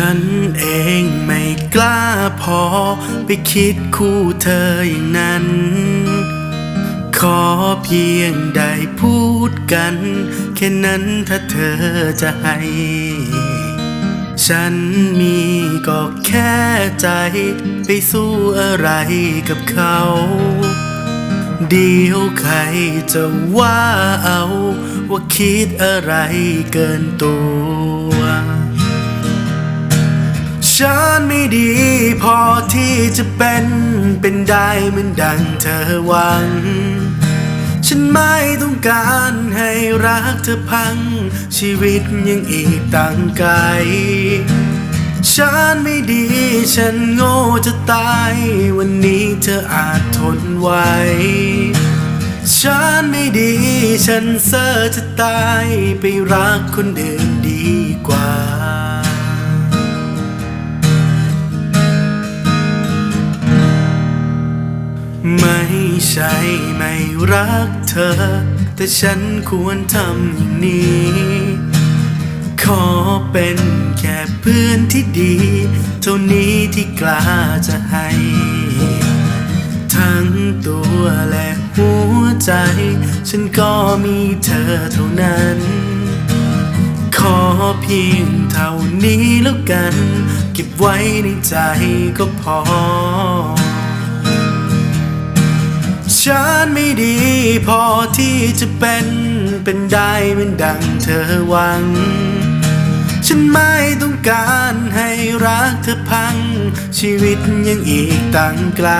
ฉันเองไม่กล้าพอ ไปคิดคู่เธออย่างนั้น ขอเพียงได้พูดกัน แค่นั้นถ้าเธอจะให้ ฉันมีก็แค่ใจ ไปสู้อะไรกับเขาเดี๋ยวใครจะว่าเอา ว่าคิดอะไรเกินตัว ฉันไม่ดีพอที่จะเป็นเป็นได้เหมือนดังเธอหวัง ฉันไม่ต้องการให้รักเธอพัง ชีวิตยังอีกตั้งไกล ฉันไม่ดีฉันโง่จะตาย วันนี้เธออาจทนไหวฉันไม่ดีฉันเซอจะตายไปรักคนอื่นดีกว่า ไม่ใช่ไม่รักเธอ แต่ฉันควรทำอย่างนี้ ขอเป็นแค่เพื่อนที่ดี เท่านี้ที่กล้าจะให้ ทั้งตัวและหัวใจ ฉันก็มีเธอเท่านั้น ขอเพียงเท่านี้แล้วกัน เก็บไว้ในใจก็พอ ฉันไม่ดีพอที่จะเป็นเป็นได้เหมือนดังเธอหวัง ฉันไม่ต้องการให้รักเธอพัง ชีวิตยังอีกตั้งไกล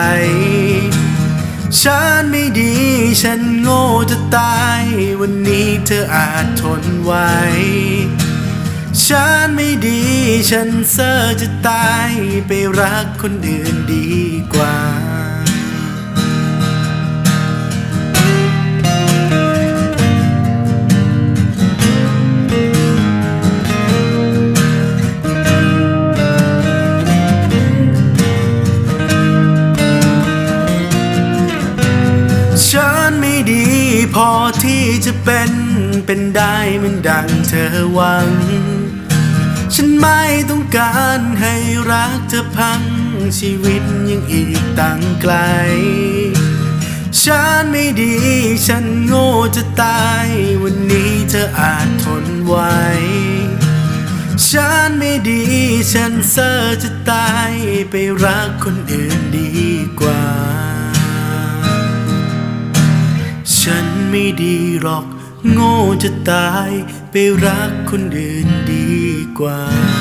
ฉันไม่ดีฉันโง่จะตาย วันนี้เธออาจทนไหวฉันไม่ดีฉันเซอร์จะตายไปรักคนอื่นดี พอที่จะเป็นเป็นได้เหมือนดังเธอหวัง ฉันไม่ต้องการให้รักเธอพังชีวิตยังอีกตั้งไกล ฉันไม่ดีฉันโง่จะตาย วันนี้เธออาจทนไหวฉันไม่ดีฉันเซอร์จะตายไปรักคนอื่นดี ไม่ดีหรอก โง่จะตายไปรักคนอื่นดีกว่า